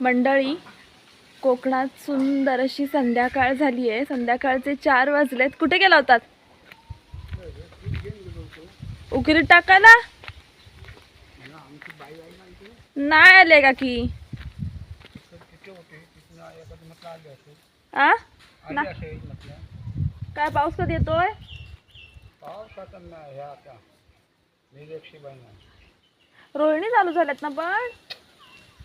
मंडळी कोकणात सुंदर अशी संध्याकाळ झाली आहे. संध्याकाळचे चार वाजलेत. कुठे गेला होतात उकिरीत टाकायला? नाही आले का की? आ? ना. काय पाऊस कधी येतोय? रोहिणी चालू झाल्यात ना पण?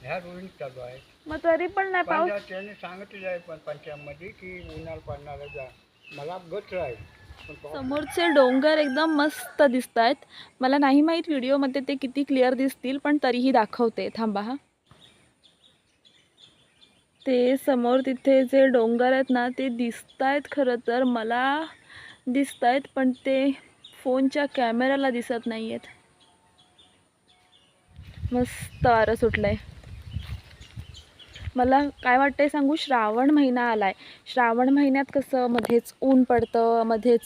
ह्या चालू आहे. मग तरी पण नाही पाऊस? त्याने सांगितलेलं आहे पण पंचायतमध्ये की उन्हाळ पडणार जा. मला गच आहे. पण पाऊस समोरचे डोंगर एकदम मस्त दिसत आहेत मला नाही माहीत व्हिडिओमध्ये ते किती क्लिअर दिसतील पण तरीही दाखवते. थांबा हा. ते समोर तिथे जे डोंगर आहेत ना ते दिसत आहेत खरं तर. मला दिसत आहेत पण ते फोनच्या कॅमेऱ्याला दिसत नाही आहेत मस्त वारं सुटलंय. मला काय वाटतंय सांगू? श्रावण महिना आलाय. श्रावण महिन्यात कसं मध्येच ऊन पडतं मध्येच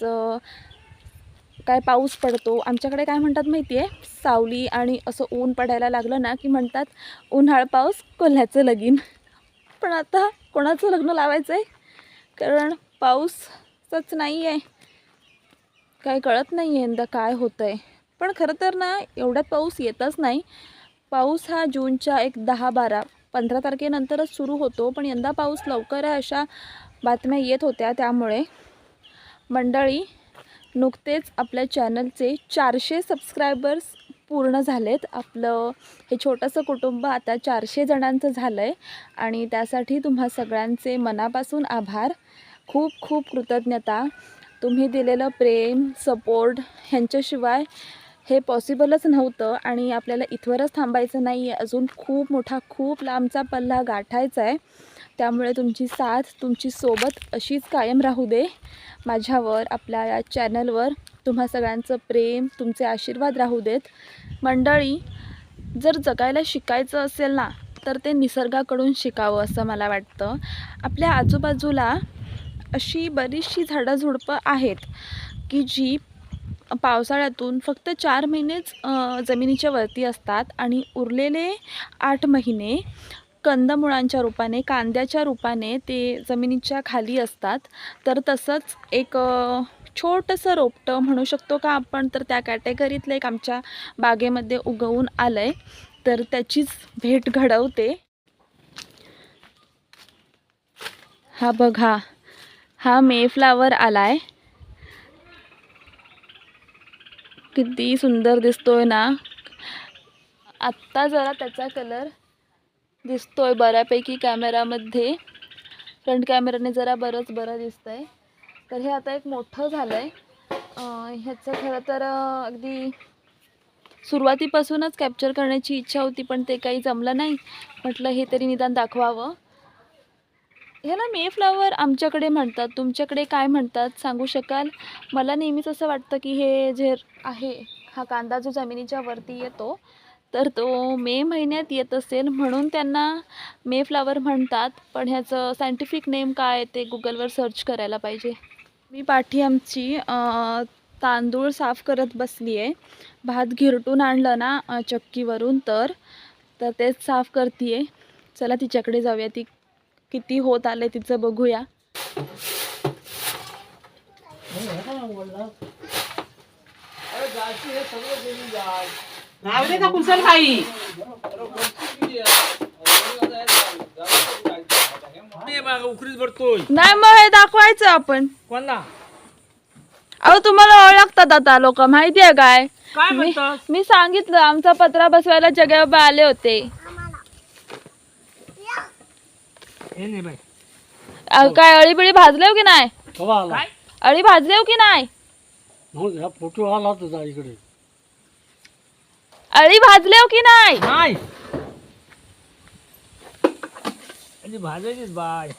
काय पाऊस पडतो. आमच्याकडे काय म्हणतात माहिती आहे सावली आणि असं ऊन पडायला लागलं ना की म्हणतात उन्हाळ पाऊस कोल्ह्याचं लगीन. पण आता कोणाचं लग्न लावायचं आहे कारण पाऊसच नाही आहे काय कळत नाही आहे यंदा काय होतं आहे पण खरं तर ना एवढ्यात पाऊस येतच नाही. पाऊस हा जूनच्या एक दहा बारा. पंधरा तारखेनंतरच सुरू होतो पण यंदा पाऊस लवकर आहे अशा बातम्या येत होत्या त्यामुळे मंडळी नुकतेच आपल्या चॅनलचे चारशे सबस्क्रायबर्स पूर्ण झालेत. आपलं हे छोटंसं कुटुंब आता चारशे जणांचं झालं आहे आणि त्यासाठी तुम्हा सगळ्यांचे मनापासून आभार. खूप खूप कृतज्ञता. तुम्ही दिलेलं प्रेम सपोर्ट ह्यांच्याशिवाय हे पॉसिबलच नव्हतं आणि आपल्याला इथवरच थांबायचं नाही आहे अजून खूप मोठा खूप लांबचा पल्ला गाठायचा आहे त्यामुळे तुमची साथ तुमची सोबत अशीच कायम राहू दे. माझ्यावर आपल्या या चॅनलवर तुम्हा सगळ्यांचं प्रेम तुमचे आशीर्वाद राहू देत. मंडळी जर जगायला शिकायचं असेल ना तर ते निसर्गाकडून शिकावं असं मला वाटतं. आपल्या आजूबाजूला अशी बरीचशी झाडंझुडपं आहेत की जी पावसाळ्यातून फक्त चार महिनेच जमिनीच्या वरती असतात आणि उरलेले आठ महिने कंदमुळांच्या रूपाने कांद्याच्या रूपाने ते जमिनीच्या खाली असतात. तर तसंच एक छोटंसं रोपटं म्हणू शकतो का आपण तर त्या कॅटेगरीतलं एक आमच्या बागेमध्ये उगवून आलं आहे तर त्याचीच भेट घडवते. हा बघा हा मेफ्लावर आहे किती सुंदर दिसतोय ना. आत्ता जरा त्याचा कलर दिसतोय बऱ्यापैकी कॅमेरामध्ये फ्रंट कॅमेराने जरा बरंच बरं दिसतंय. तर हे आता एक मोठं झालं आहे ह्याचं खरं तर अगदी सुरुवातीपासूनच कॅप्चर करण्याची इच्छा होती पण ते काही जमलं नाही. म्हटलं हे तरी निदान दाखवावं. ह्याला मेफ्लावर आमच्याकडे म्हणतात. तुमच्याकडे काय म्हणतात सांगू शकाल? मला नेहमीच असं वाटतं की हे जे आहे. हा कांदा जो जमिनीच्या वरती येतो तर तो मे महिन्यात येत असेल म्हणून त्यांना मेफ्लावर म्हणतात. पण ह्याचं सायंटिफिक नेम काय आहे ते गुगलवर सर्च करायला पाहिजे. मी पाठी आमची तांदूळ साफ करत बसली आहे भात घिरटून आणलं ना चक्कीवरून तर तर तेच साफ करते आहे चला तिच्याकडे जाऊया. ती किती होत आले तिचं बघूया. राहू दे का कुशल भाई? उकरीच भरतोय. नाही मग हे दाखवायचं आपण. कोणला? अहो तुम्हाला ओळखतात आता लोक माहिती आहे काय? काय मी म्हणतात मी सांगितलं आमचा पत्रा बसवायला जगेबाबा आले होते. हे नाही बाई. अ, काय अळीबिळी भाजले हो की नाही? कवा आला. काय? अळी भाजले हो की नाही? हो ह्या फोटो आला तुझा इकडे. अळी भाजले हो की नाही? नाही. आणि भाजायचीच बाय.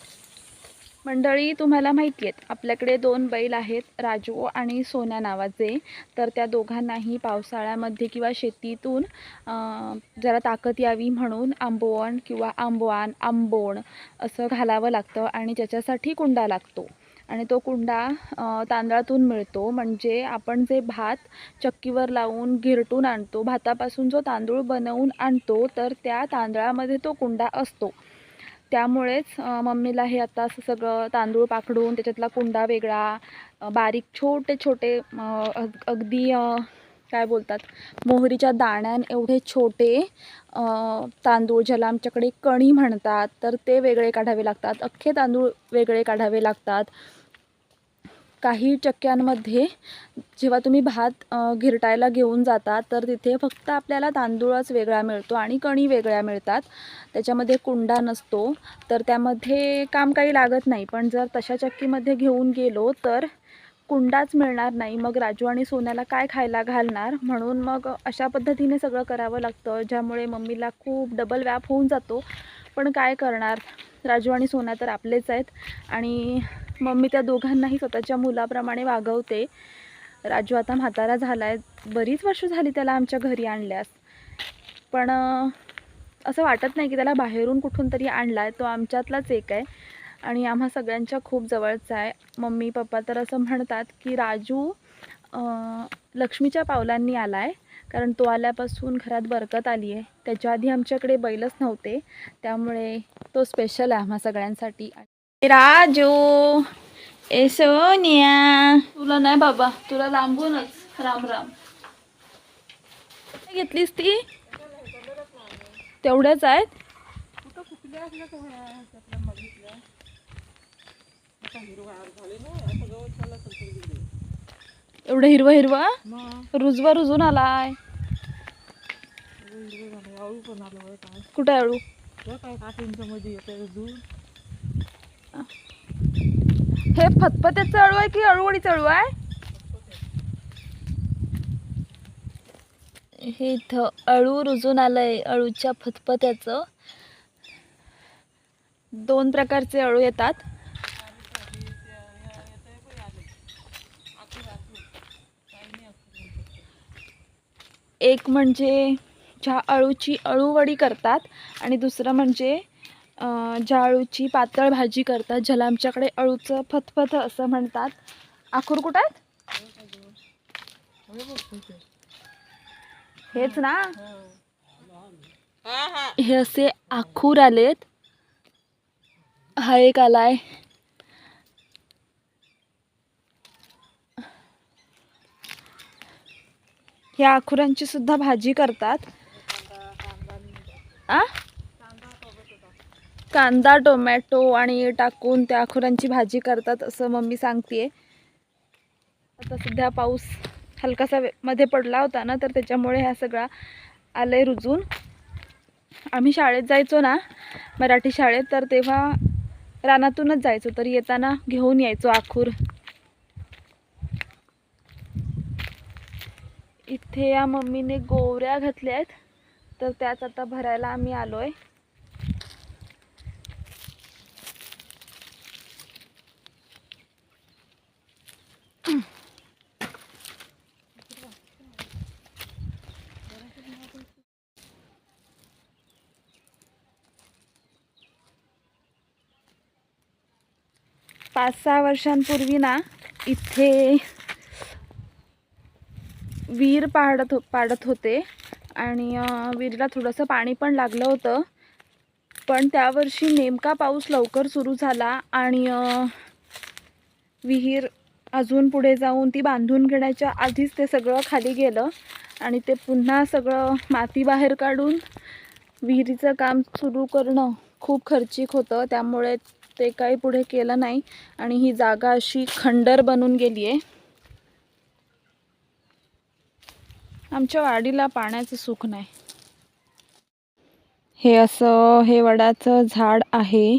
मंडळी तुम्हाला माहिती आहेत आपल्याकडे दोन बैल आहेत राजू आणि सोन्या नावाचे. तर त्या दोघांनाही पावसाळ्यामध्ये किंवा शेतीतून जरा ताकद यावी म्हणून आंबोवण किंवा आंबवान आंबोण असं घालावं लागतं आणि ज्याच्यासाठी कुंडा लागतो. आणि तो कुंडा तांदळातून मिळतो. म्हणजे आपण जे भात चक्कीवर लावून गिरटून आणतो भातापासून जो तांदूळ बनवून आणतो तर त्या तांदळामध्ये तो कुंडा असतो. त्यामुळेच मम्मीला हे आता असं सगळं तांदूळ पाकडून त्याच्यातला कुंडा वेगळा बारीक छोटे छोटे अग- अगदी काय बोलतात मोहरीच्या दाण्यान एवढे छोटे तांदूळ ज्याला आमच्याकडे कणी म्हणतात तर ते वेगळे काढावे लागतात. अख्खे तांदूळ वेगळे काढावे लागतात. काही चक्क्यांमध्ये जेव्हा तुम्ही भात घिरटायला घेऊन जाता तर तिथे फक्त आपल्याला तांदूळच वेगळा मिळतो आणि कणी वेगळ्या मिळतात. त्याच्यामध्ये कुंडा नसतो तर त्यामध्ये काम काही लागत नाही. पण जर तशा चक्कीमध्ये घेऊन गेलो तर कुंडाच मिळणार नाही. मग राजू आणि सोन्याला काय खायला घालणार? म्हणून मग अशा पद्धतीने सगळं करावं लागतं ज्यामुळे मम्मीला खूप डबल व्याप होऊन जातो. पण काय करणार? राजू आणि सोना तर आपलेच आहेत. आणि मम्मी त्या दोघांनाही स्वतःच्या मुलाप्रमाणे वागवते. राजू आता म्हातारा झाला आहे बरीच वर्ष झाली त्याला आमच्या घरी आणल्यास. पण असं वाटत नाही की त्याला बाहेरून कुठून तरी आणला आहे तो आमच्यातलाच एक आहे. आणि आम्हा सगळ्यांच्या खूप जवळचा आहे. मम्मी पप्पा तर असं म्हणतात की राजू लक्ष्मीच्या पावलांनी आला आहे कारण तो आल्यापासून घरात बरकत आली आहे त्याच्या आधी आमच्याकडे बैलच नव्हते. त्यामुळे तो स्पेशल आहे आम्हा सगळ्यांसाठी. राजू ए सोनिया तुला नाही बाबा तुला लांबूनच राम राम घेतलीस ती तेवढ्याच आहेत एवढं हिरवं हिरवं रुजवा रुजून आलाय कुठं आहे अळू हे फतफत्याचं अळू आहे की अळूवडीचं अळू आहे? हे इथं अळू रुजून आलंय अळूच्या फतफत्याचं. दोन प्रकारचे अळू येतात. एक म्हणजे ज्या अळूची अळूवडी करतात आणि दुसरं म्हणजे जाळूची ज्या अळूची पातळ भाजी करतात ज्याला आमच्याकडे अळूचं फतफत असं म्हणतात. आखूर कुठात हेच ना? हे असे आखूर आलेत. हा एक आलाय. ह्या आखुरांची सुद्धा भाजी करतात. आ? कांदा टोमॅटो आणि टाकून त्या अखुरांची भाजी करतात असं मम्मी सांगते आता सध्या पाऊस हलकासा वे- मध्ये पडला होता ना तर त्याच्यामुळे ह्या सगळा आलंय रुजून. आम्ही शाळेत जायचो ना मराठी शाळेत तर तेव्हा रानातूनच जायचो तर येताना घेऊन यायचो आखूर. इथे या मम्मीने गोवऱ्या घातल्या आहेत तर त्याच आता भरायला आम्ही आलो आहे पाच सहा वर्षांपूर्वी ना इथे विहीर पाडत हो पाडत होते आणि विहिरीला थोडंसं पाणी पण लागलं होतं. पण त्यावर्षी नेमका पाऊस लवकर सुरू झाला आणि विहीर अजून पुढे जाऊन ती बांधून घेण्याच्या आधीच ते सगळं खाली गेलं आणि ते पुन्हा सगळं माती बाहेर काढून विहिरीचं काम सुरू करणं खूप खर्चिक होतं. त्यामुळे ते काही पुढे केलं नाही आणि ही जागा अशी खंडर बनून गेली आहे आमच्या वाडीला पाण्याचं सुख नाही. हे असं हे वडाचं झाड आहे.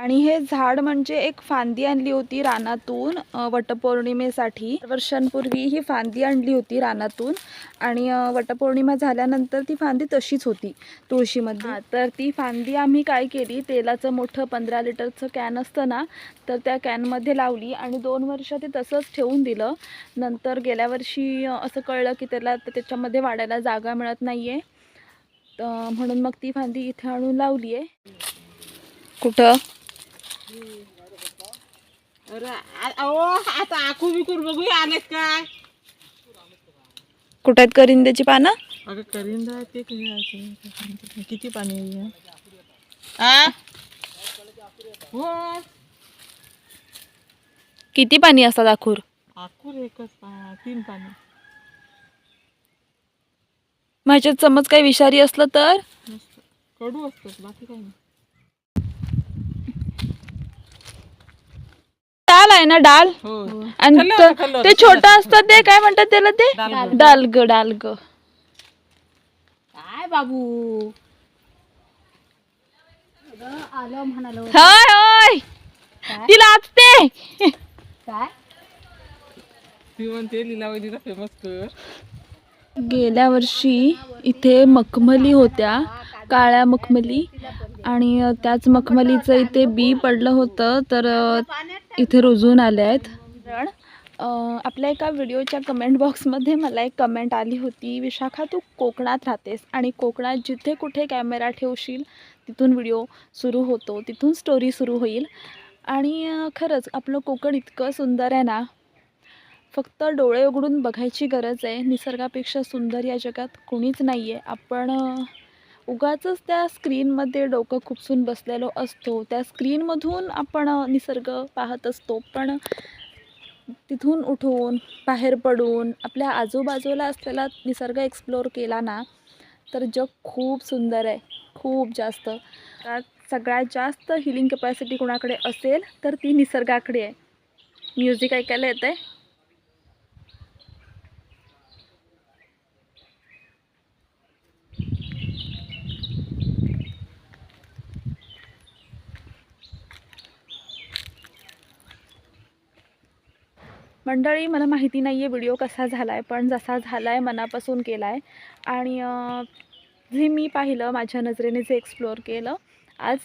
आणि हे झाड म्हणजे एक फांदी आणली होती रानातून वटपौर्णिमेसाठी. वर्षांपूर्वी ही फांदी आणली होती रानातून आणि वटपौर्णिमा झाल्यानंतर ती फांदी तशीच होती तुळशीमध्ये. तर ती फांदी आम्ही काय केली तेलाचं मोठं पंधरा लिटरचं कॅन असतं ना तर त्या कॅनमध्ये लावली आणि दोन वर्ष ते तसंच ठेवून दिलं. नंतर गेल्या वर्षी असं कळलं की त्याला त्याच्यामध्ये वाढायला जागा मिळत नाही आहे म्हणून मग ती फांदी इथे आणून लावली आहे कुठं? आता आखू बिकूर बघूया आलेत काय. कुठे आहेत करिंद्याची पानं? अगं करीन ते किती पाणी आहे हो किती पाणी असतात आखूर? आखूर एकच पा- तीन पाणी माझ्यात समज काही विषारी असलं तर? कडू असतात बाकी काही नाही. डाल आहे ना डाल हो. आणि त- ते. छोटं असतं ते काय म्हणतात त्याला ते? डालगं. डालग काय बाबू? होय होय. तिला आजते. ती म्हणते लिलावतीला फेमस कर. गेल्या वर्षी इथे मखमली होत्या. काळ्या मखमली आणि त्याच मखमलीचं इथे बी पडलं होतं तर इथे रुजून आले आहेत. कारण आपल्या एका व्हिडिओच्या कमेंट बॉक्समध्ये मला एक कमेंट आली होती विशाखा तू कोकणात राहतेस आणि कोकणात जिथे कुठे कॅमेरा ठेवशील तिथून व्हिडिओ सुरू होतो तिथून स्टोरी सुरू होईल. आणि खरंच आपलं कोकण इतकं सुंदर आहे ना फक्त डोळे उघडून बघायची गरज आहे. निसर्गापेक्षा सुंदर या जगात कोणीच नाही आहे आपण अ, उगाचच त्या स्क्रीनमध्ये डोकं खुपसून बसलेलो असतो. त्या स्क्रीनमधून आपण निसर्ग पाहत असतो. पण तिथून उठून बाहेर पडून आपल्या आजूबाजूला असलेला निसर्ग एक्सप्लोअर केला ना तर जग खूप सुंदर आहे. खूप जास्त. सगळ्यात जास्त हिलिंग कपॅसिटी कोणाकडे असेल तर ती निसर्गाकडे आहे. म्युझिक ऐकायला येतं आहे मंडळी मला माहिती नाही आहे व्हिडिओ कसा झाला आहे पण जसा झाला आहे मनापासून केला आहे आणि जे मी पाहिलं माझ्या नजरेने जे एक्सप्लोअर केलं आज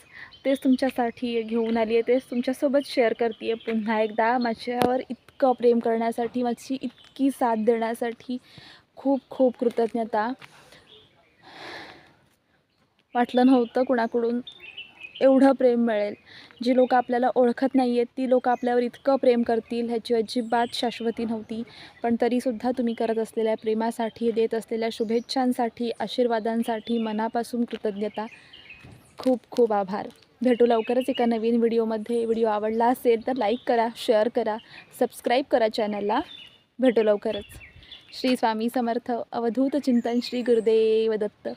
तेच तुमच्यासाठी घेऊन आली आहे तेच तुमच्यासोबत शेअर करते आहे पुन्हा एकदा माझ्यावर इतकं प्रेम करण्यासाठी माझी इतकी साथ देण्यासाठी खूप खूप कृतज्ञता. वाटलं नव्हतं कुणाकडून एवढं प्रेम मिळेल. जी लोकं आपल्याला ओळखत नाही आहेत ती लोकं आपल्यावर इतकं प्रेम करतील ह्याची अजिबात शाश्वती नव्हती. पण तरीसुद्धा तुम्ही करत असलेल्या प्रेमासाठी देत असलेल्या शुभेच्छांसाठी आशीर्वादांसाठी मनापासून कृतज्ञता. खूप खूप आभार. भेटू लवकरच एका नवीन व्हिडिओमध्ये. व्हिडिओ आवडला असेल तर लाईक करा शेअर करा सबस्क्राईब करा चॅनलला. भेटू लवकरच. श्री स्वामी समर्थ. अवधूत चिंतन श्री गुरुदेव दत्त.